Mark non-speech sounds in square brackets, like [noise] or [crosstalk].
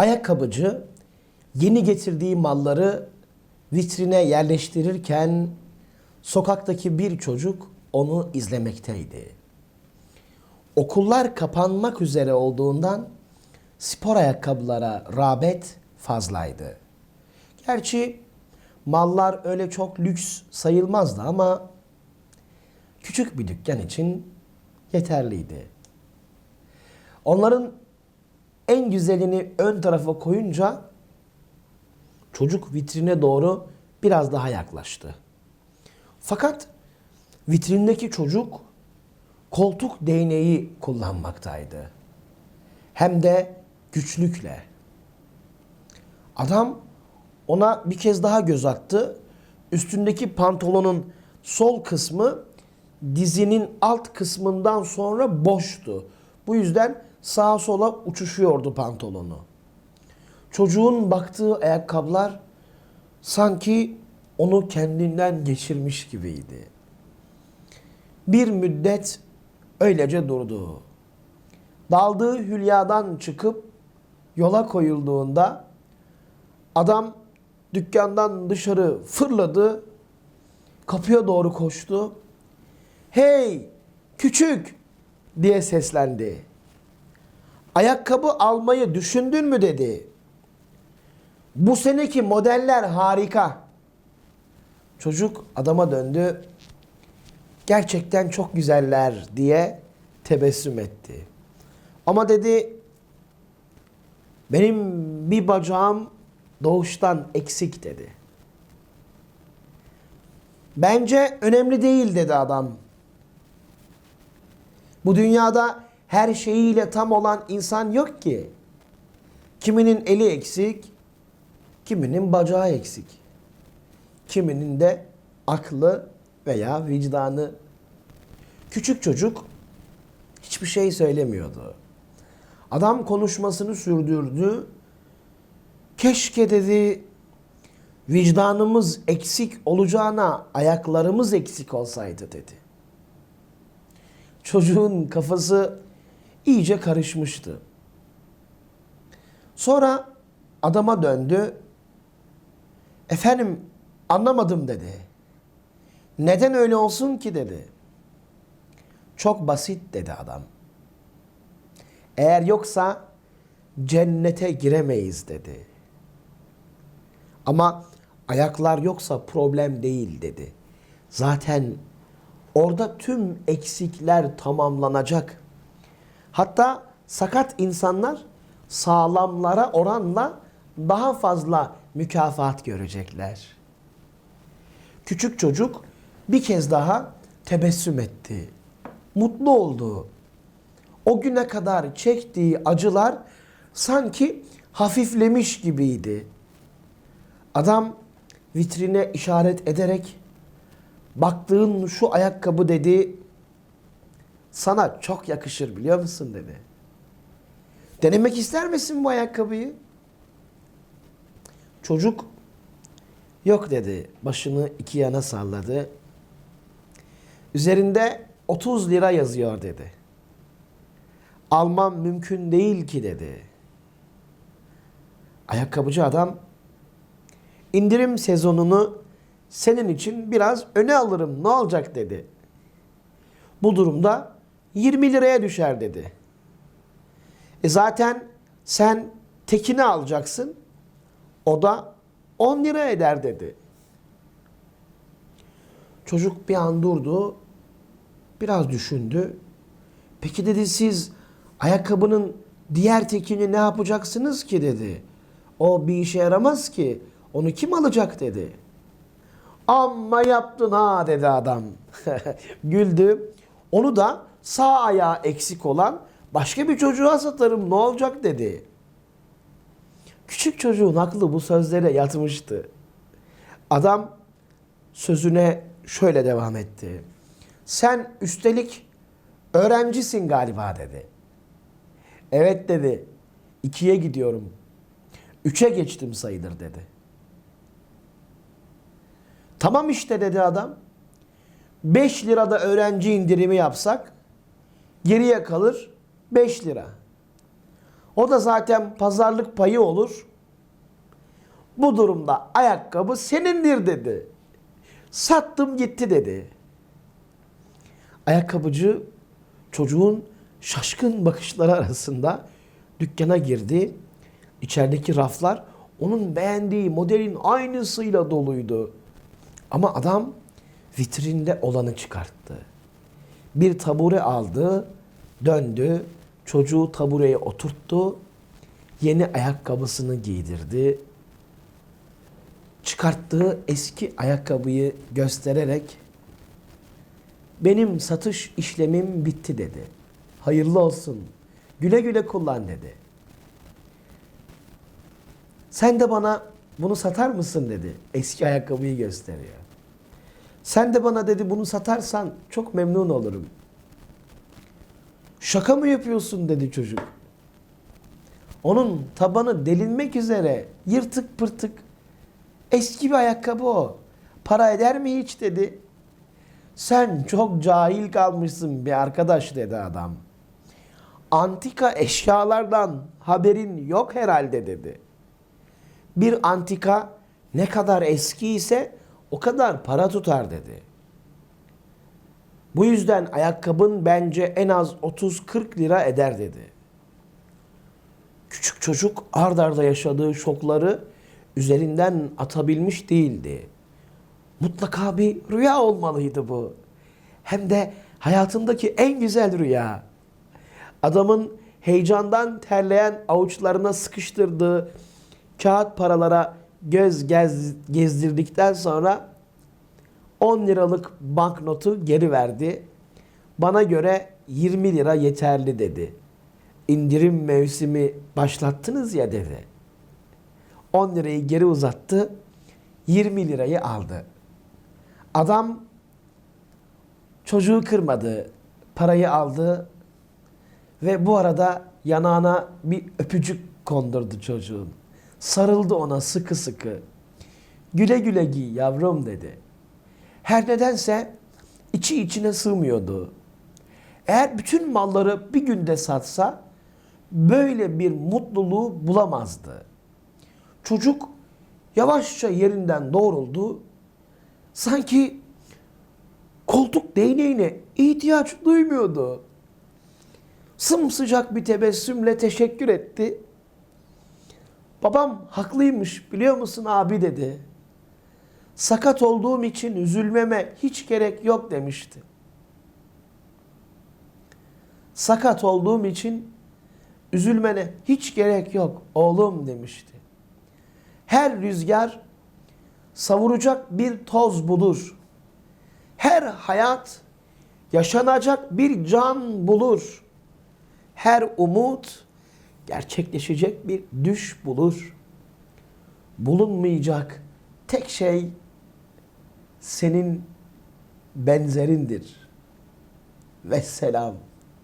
Ayakkabıcı yeni getirdiği malları vitrine yerleştirirken sokaktaki bir çocuk onu izlemekteydi. Okullar kapanmak üzere olduğundan spor ayakkabılara rağbet fazlaydı. Gerçi mallar öyle çok lüks sayılmazdı ama küçük bir dükkan için yeterliydi. Onların en güzelini ön tarafa koyunca çocuk vitrine doğru biraz daha yaklaştı. Fakat vitrindeki çocuk koltuk değneği kullanmaktaydı. Hem de güçlükle. Adam ona bir kez daha göz attı. Üstündeki pantolonun sol kısmı dizinin alt kısmından sonra boştu. Bu yüzden sağa sola uçuşuyordu pantolonu. Çocuğun baktığı ayakkabılar sanki onu kendinden geçirmiş gibiydi. Bir müddet öylece durdu. Daldığı hülyadan çıkıp yola koyulduğunda adam dükkandan dışarı fırladı, kapıya doğru koştu. Hey küçük diye seslendi. Ayakkabı almayı düşündün mü dedi. Bu seneki modeller harika. Çocuk adama döndü. Gerçekten çok güzeller diye tebessüm etti. Ama dedi benim bir bacağım doğuştan eksik dedi. Bence önemli değil dedi adam. Bu dünyada her şeyiyle tam olan insan yok ki. Kiminin eli eksik, kiminin bacağı eksik. Kiminin de aklı veya vicdanı. Küçük çocuk hiçbir şey söylemiyordu. Adam konuşmasını sürdürdü. Keşke dedi vicdanımız eksik olacağına ayaklarımız eksik olsaydı dedi. Çocuğun kafası iyice karışmıştı. Sonra adama döndü. Efendim anlamadım dedi. Neden öyle olsun ki dedi. Çok basit dedi adam. Eğer yoksa cennete giremeyiz dedi. Ama ayaklar yoksa problem değil dedi. Zaten orada tüm eksikler tamamlanacak. Hatta sakat insanlar sağlamlara oranla daha fazla mükafat görecekler. Küçük çocuk bir kez daha tebessüm etti. Mutlu oldu. O güne kadar çektiği acılar sanki hafiflemiş gibiydi. Adam vitrine işaret ederek baktığın şu ayakkabı dedi sana çok yakışır biliyor musun dedi. Denemek ister misin bu ayakkabıyı? Çocuk yok dedi. Başını iki yana salladı. Üzerinde 30 lira yazıyor dedi. Almam mümkün değil ki dedi. Ayakkabıcı adam indirim sezonunu senin için biraz öne alırım ne olacak dedi. Bu durumda 20 liraya düşer dedi. E zaten sen tekini alacaksın. O da 10 lira eder dedi. Çocuk bir an durdu. Biraz düşündü. Peki dedi siz ayakkabının diğer tekini ne yapacaksınız ki dedi. O bir işe yaramaz ki. Onu kim alacak dedi. Amma yaptın ha dedi adam. [laughs] Güldü. Onu da sağ ayağı eksik olan başka bir çocuğa satarım ne olacak dedi. Küçük çocuğun aklı bu sözlere yatmıştı. Adam sözüne şöyle devam etti. Sen üstelik öğrencisin galiba dedi. Evet dedi. İkiye gidiyorum. Üçe geçtim sayılır dedi. Tamam işte dedi adam. 5 lirada öğrenci indirimi yapsak geriye kalır 5 lira. O da zaten pazarlık payı olur. Bu durumda ayakkabı senindir dedi. Sattım gitti dedi. Ayakkabıcı çocuğun şaşkın bakışları arasında dükkana girdi. İçerideki raflar onun beğendiği modelin aynısıyla doluydu. Ama adam vitrinde olanı çıkarttı. Bir tabure aldı, döndü, çocuğu tabureye oturttu, yeni ayakkabısını giydirdi. Çıkarttığı eski ayakkabıyı göstererek benim satış işlemim bitti dedi. Hayırlı olsun. Güle güle kullan dedi. Sen de bana bunu satar mısın dedi. Eski ayakkabıyı gösteriyor. Sen de bana dedi bunu satarsan çok memnun olurum. Şaka mı yapıyorsun dedi çocuk. Onun tabanı delinmek üzere yırtık pırtık eski bir ayakkabı o. Para eder mi hiç dedi. Sen çok cahil kalmışsın bir arkadaş dedi adam. Antika eşyalardan haberin yok herhalde dedi. Bir antika ne kadar eski ise o kadar para tutar dedi. Bu yüzden ayakkabın bence en az 30-40 lira eder dedi. Küçük çocuk ard arda yaşadığı şokları üzerinden atabilmiş değildi. Mutlaka bir rüya olmalıydı bu. Hem de hayatındaki en güzel rüya. Adamın heyecandan terleyen avuçlarına sıkıştırdığı kağıt paralara göz gez, gezdirdikten sonra 10 liralık banknotu geri verdi. Bana göre 20 lira yeterli dedi. İndirim mevsimi başlattınız ya dedi. 10 lirayı geri uzattı. 20 lirayı aldı. Adam çocuğu kırmadı. Parayı aldı ve bu arada yanağına bir öpücük kondurdu çocuğun. Sarıldı ona sıkı sıkı. Güle güle giy yavrum dedi. Her nedense içi içine sığmıyordu. Eğer bütün malları bir günde satsa böyle bir mutluluğu bulamazdı. Çocuk yavaşça yerinden doğruldu. Sanki koltuk değneğine ihtiyaç duymuyordu. Sımsıcak bir tebessümle teşekkür etti. Babam haklıymış biliyor musun abi dedi. Sakat olduğum için üzülmeme hiç gerek yok demişti. Sakat olduğum için üzülmene hiç gerek yok oğlum demişti. Her rüzgar savuracak bir toz bulur. Her hayat yaşanacak bir can bulur. Her umut gerçekleşecek bir düş bulur. Bulunmayacak tek şey senin benzerindir. Vesselam.